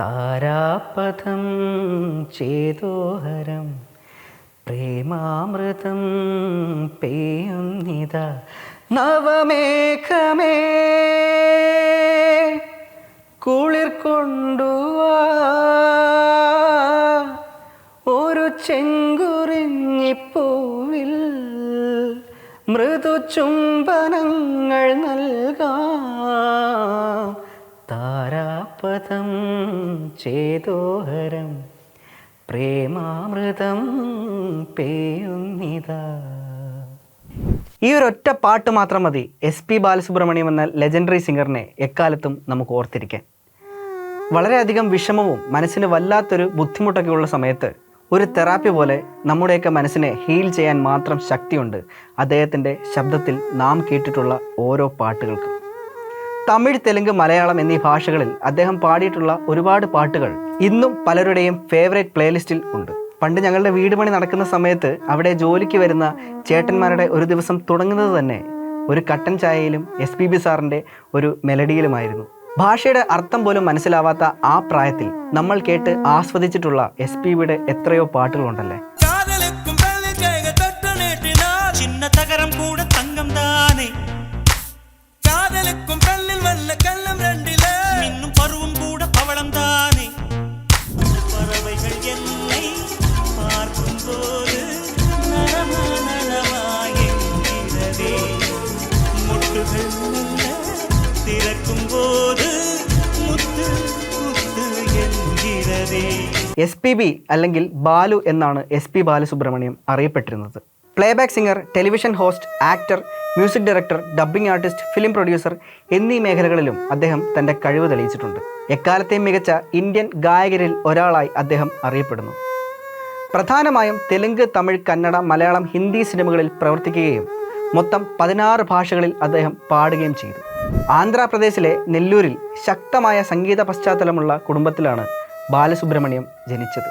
താരാപഥം ചേതോഹരം പ്രേമാമൃതം പെയ്യുന്നിത നവമേഘമേ. കുളിർ കൊണ്ടുവാ ഒരു ചെങ്കുറിഞ്ഞിപ്പൂവിൽ മൃദു ചുംബനങ്ങൾ നൽകാം താരാപഥം ചേതോഹരം പ്രേമാമൃതം പേയുന്നിതാ. ഈ ഒരു ഒറ്റ പാട്ട് മാത്രം മതി. എസ് പി ബാലസുബ്രഹ്മണ്യം എന്ന ലെജൻഡറി സിംഗറിനെ എക്കാലത്തും നമുക്ക് ഓർത്തിരിക്കാൻ. വളരെയധികം വിഷമവും മനസ്സിന് വല്ലാത്തൊരു ബുദ്ധിമുട്ടൊക്കെ ഉള്ള സമയത്ത് ഒരു തെറാപ്പി പോലെ നമ്മുടെയൊക്കെ മനസ്സിനെ ഹീൽ ചെയ്യാൻ മാത്രം ശക്തിയുണ്ട്. അദ്ദേഹത്തിന്റെ ശബ്ദത്തിൽ നാം കേട്ടിട്ടുള്ള ഓരോ പാട്ടുകൾക്കും. തമിഴ് തെലുങ്ക് മലയാളം എന്നീ ഭാഷകളിൽ അദ്ദേഹം പാടിയിട്ടുള്ള ഒരുപാട് പാട്ടുകൾ ഇന്നും പലരുടെയും ഫേവറേറ്റ് പ്ലേലിസ്റ്റിൽ ഉണ്ട്. പണ്ട് ഞങ്ങളുടെ വീട് പണി നടക്കുന്ന സമയത്ത് അവിടെ ജോലിക്ക് വരുന്ന ചേട്ടന്മാരുടെ ഒരു ദിവസം തുടങ്ങുന്നത് തന്നെ ഒരു കട്ടൻ ചായയിലും എസ് പി ബി സാറിന്റെ ഒരു മെലഡിയിലുമായിരുന്നു. ഭാഷയുടെ അർത്ഥം പോലും മനസ്സിലാവാത്ത ആ പ്രായത്തിൽ നമ്മൾ കേട്ട് ആസ്വദിച്ചിട്ടുള്ള എസ് പി ബിയുടെ എത്രയോ പാട്ടുകളുണ്ടല്ലേ? முட்டுகள் மெல்ல திறக்கும் போது முத்து முத்து என்கிறதே എസ് പി ബി അല്ലെങ്കിൽ ബാലു എന്നാണ് എസ് പി ബാലസുബ്രഹ്മണ്യം അറിയപ്പെട്ടിരുന്നത് playback singer television host actor music director dubbing artist film producer എന്നീ മേഖലകളിലും അദ്ദേഹം തൻ്റെ കഴിവ് തെളിയിച്ചിട്ടുണ്ട് എക്കാലത്തെയും മികച്ച ഇന്ത്യൻ ഗായകരിൽ ഒരാളായി അദ്ദേഹം അറിയപ്പെടുന്നു പ്രധാനമായും തെലുങ്ക് തമിഴ് കന്നഡ മലയാളം ഹിന്ദി സിനിമകളിൽ പ്രവർത്തിക്കുകയും മൊത്തം പതിനാറ് ഭാഷകളിൽ അദ്ദേഹം പാടുകയും ചെയ്തു. ആന്ധ്രാപ്രദേശിലെ നെല്ലൂരിൽ ശക്തമായ സംഗീത പശ്ചാത്തലമുള്ള കുടുംബത്തിലാണ് ബാലസുബ്രഹ്മണ്യം ജനിച്ചത്.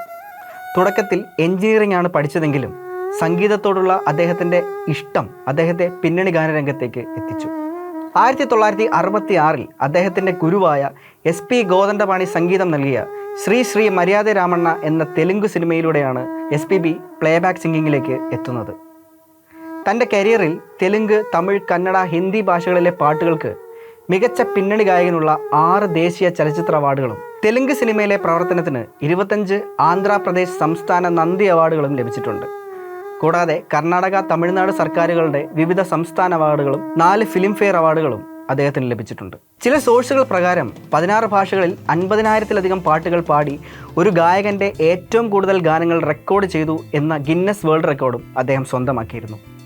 തുടക്കത്തിൽ എഞ്ചിനീയറിംഗ് ആണ് പഠിച്ചതെങ്കിലും സംഗീതത്തോടുള്ള അദ്ദേഹത്തിന്റെ ഇഷ്ടം അദ്ദേഹത്തെ പിന്നണി ഗാനരംഗത്തേക്ക് എത്തിച്ചു. ആയിരത്തി തൊള്ളായിരത്തി അറുപത്തി ആറിൽ അദ്ദേഹത്തിന്റെ ഗുരുവായ എസ് പി ഗോദണ്ഡപാണി സംഗീതം നൽകിയ ശ്രീ ശ്രീ മര്യാദ രാമണ്ണ എന്ന തെലുങ്ക് സിനിമയിലൂടെയാണ് എസ് പി ബി പ്ലേബാക്ക് സിംഗിങ്ങിലേക്ക് എത്തുന്നത്. തന്റെ കരിയറിൽ തെലുങ്ക് തമിഴ് കന്നഡ ഹിന്ദി ഭാഷകളിലെ പാട്ടുകൾക്ക് മികച്ച പിന്നണി ഗായകനുള്ള ആറ് ദേശീയ ചലച്ചിത്ര അവാർഡുകളും. തെലുങ്ക് സിനിമയിലെ പ്രവർത്തനത്തിന് ഇരുപത്തഞ്ച് ആന്ധ്രാപ്രദേശ് സംസ്ഥാന നന്ദി അവാർഡുകളും ലഭിച്ചിട്ടുണ്ട്. കൂടാതെ കർണാടക തമിഴ്നാട് സർക്കാരുകളുടെ വിവിധ സംസ്ഥാന അവാർഡുകളും നാല് ഫിലിംഫെയർ അവാർഡുകളും അദ്ദേഹത്തിന് ലഭിച്ചിട്ടുണ്ട്. ചില സോഴ്സുകൾ പ്രകാരം പതിനാറ് ഭാഷകളിൽ അൻപതിനായിരത്തിലധികം പാട്ടുകൾ പാടി ഒരു ഗായകന്റെ ഏറ്റവും കൂടുതൽ ഗാനങ്ങൾ റെക്കോർഡ് ചെയ്തു എന്ന ഗിന്നസ് വേൾഡ് റെക്കോർഡും അദ്ദേഹം സ്വന്തമാക്കിയിരുന്നു.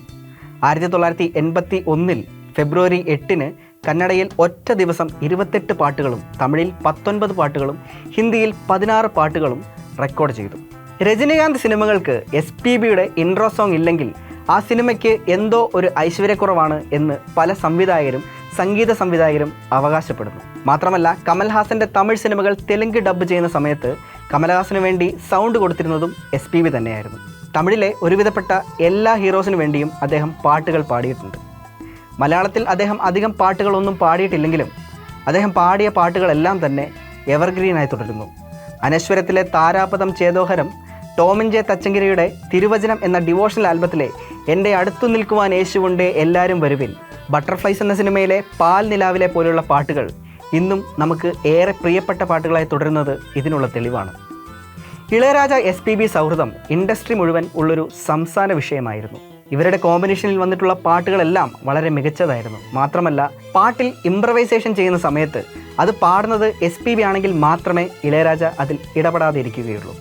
ആയിരത്തി തൊള്ളായിരത്തി എൺപത്തി ഒന്നിൽ ഫെബ്രുവരി എട്ടിന് കന്നഡയിൽ ഒറ്റ ദിവസം ഇരുപത്തെട്ട് പാട്ടുകളും തമിഴിൽ പത്തൊൻപത് പാട്ടുകളും ഹിന്ദിയിൽ പതിനാറ് പാട്ടുകളും റെക്കോർഡ് ചെയ്തു. രജനീകാന്ത് സിനിമകൾക്ക് എസ് പി ബിയുടെ ഇൻട്രോ സോങ് ഇല്ലെങ്കിൽ ആ സിനിമയ്ക്ക് എന്തോ ഒരു ഐശ്വര്യക്കുറവാണ് എന്ന് പല സംവിധായകരും സംഗീത സംവിധായകരും അവകാശപ്പെടുന്നു. മാത്രമല്ല കമൽഹാസന്റെ തമിഴ് സിനിമകൾ തെലുങ്ക് ഡബ്ബ് ചെയ്യുന്ന സമയത്ത് കമൽഹാസന് വേണ്ടി സൗണ്ട് കൊടുത്തിരുന്നതും എസ് പി ബി തന്നെയായിരുന്നു. തമിഴിലെ ഒരുവിധപ്പെട്ട എല്ലാ ഹീറോസിനു വേണ്ടിയും അദ്ദേഹം പാട്ടുകൾ പാടിയിട്ടുണ്ട്. മലയാളത്തിൽ അദ്ദേഹം അധികം പാട്ടുകളൊന്നും പാടിയിട്ടില്ലെങ്കിലും അദ്ദേഹം പാടിയ പാട്ടുകളെല്ലാം തന്നെ എവർഗ്രീനായി തുടരുന്നു. അനശ്വരത്തിലെ താരാപദം ചേതോഹരം ടോമിൻ ജെ തച്ചങ്കരിയുടെ തിരുവചനം എന്ന ഡിവോഷണൽ ആൽബത്തിലെ എന്റെ അടുത്തു നിൽക്കുവാൻ യേശുകൊണ്ട് എല്ലാവരും വരുവിൻ. ബട്ടർഫ്ലൈസ് എന്ന സിനിമയിലെ പാൽ നിലാവിലെ പോലുള്ള പാട്ടുകൾ ഇന്നും നമുക്ക് ഏറെ പ്രിയപ്പെട്ട പാട്ടുകളായി തുടരുന്നത് ഇതിനുള്ള തെളിവാണ്. ഇളയരാജ എസ് പി ബി സൗഹൃദം ഇൻഡസ്ട്രി മുഴുവൻ ഉള്ളൊരു സംസ്ഥാന വിഷയമായിരുന്നു. ഇവരുടെ കോമ്പിനേഷനിൽ വന്നിട്ടുള്ള പാട്ടുകളെല്ലാം വളരെ മികച്ചതായിരുന്നു. മാത്രമല്ല പാട്ടിൽ ഇംപ്രവൈസേഷൻ ചെയ്യുന്ന സമയത്ത് അത് പാടുന്നത് എസ് പി ബി ആണെങ്കിൽ മാത്രമേ ഇളയരാജ അതിൽ ഇടപെടാതെ ഇരിക്കുകയുള്ളൂ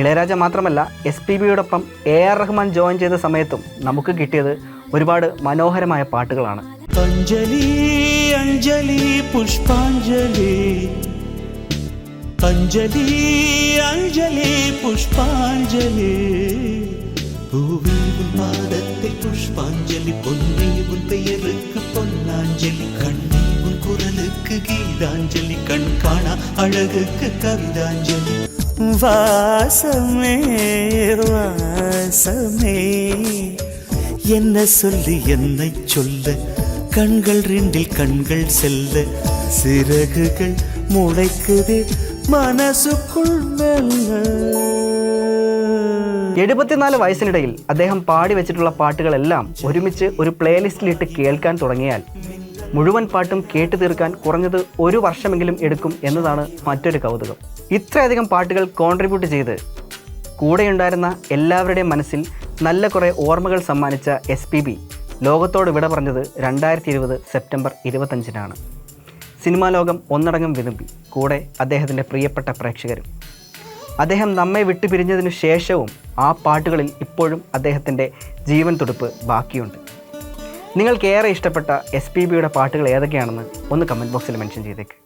ഇളയരാജ മാത്രമല്ല എസ് പി ബിയോടൊപ്പം എ ആർ റഹ്മാൻ ജോയിൻ ചെയ്ത സമയത്തും നമുക്ക് കിട്ടിയത് ഒരുപാട് മനോഹരമായ പാട്ടുകളാണ്. അഞ്ജലി അഞ്ജലി പുഷ്പാഞ്ജലി. அஞ்சலி அஞ்சலி புஷ்பாஞ்சலி. பூவி உன் பாதத்தை புஷ்பாஞ்சலி பொன்னி உன் பெயருக்கு பொன்னாஞ்சலி கண்ணி உன் குரலுக்கு கீதாஞ்சலி கண் காணா அழகுக்கு கவிதாஞ்சலி. வாசமே வாசமே என்ன சொல்லி என்னை சொல்ல. கண்கள் ரெண்டில் கண்கள் செல்ல. சிறகுகள் முளைக்குது എഴുപത്തിനാല് വയസ്സിനിടയിൽ അദ്ദേഹം പാടി വെച്ചിട്ടുള്ള പാട്ടുകളെല്ലാം ഒരുമിച്ച് ഒരു പ്ലേലിസ്റ്റിലിട്ട് കേൾക്കാൻ തുടങ്ങിയാൽ മുഴുവൻ പാട്ടും കേട്ടു തീർക്കാൻ കുറഞ്ഞത് ഒരു വർഷമെങ്കിലും എടുക്കും എന്നതാണ് മറ്റൊരു കൗതുകം. ഇത്രയധികം പാട്ടുകൾ കോൺട്രിബ്യൂട്ട് ചെയ്ത് കൂടെയുണ്ടായിരുന്ന എല്ലാവരുടെയും മനസ്സിൽ നല്ല കുറേ ഓർമ്മകൾ സമ്മാനിച്ച എസ് പി ബി ലോകത്തോട് വിട പറഞ്ഞത് രണ്ടായിരത്തി ഇരുപത് സെപ്റ്റംബർ ഇരുപത്തഞ്ചിനാണ്. സിനിമാ ലോകം ഒന്നടങ്കം വിതുമ്പി കൂടെ അദ്ദേഹത്തിന്റെ പ്രിയപ്പെട്ട പ്രേക്ഷകരും. അദ്ദേഹം നമ്മെ വിട്ടുപിരിഞ്ഞതിനു ശേഷവും ആ പാട്ടുകളിൽ ഇപ്പോഴും അദ്ദേഹത്തിന്റെ ജീവൻ തുടുപ്പ് ബാക്കിയുണ്ട്. നിങ്ങൾക്ക് ഏറെ ഇഷ്ടപ്പെട്ട എസ് പി ബിയുടെ പാട്ടുകൾ ഏതൊക്കെയാണെന്ന് ഒന്ന് കമന്റ് ബോക്സിൽ മെൻഷൻ ചെയ്തേക്ക്.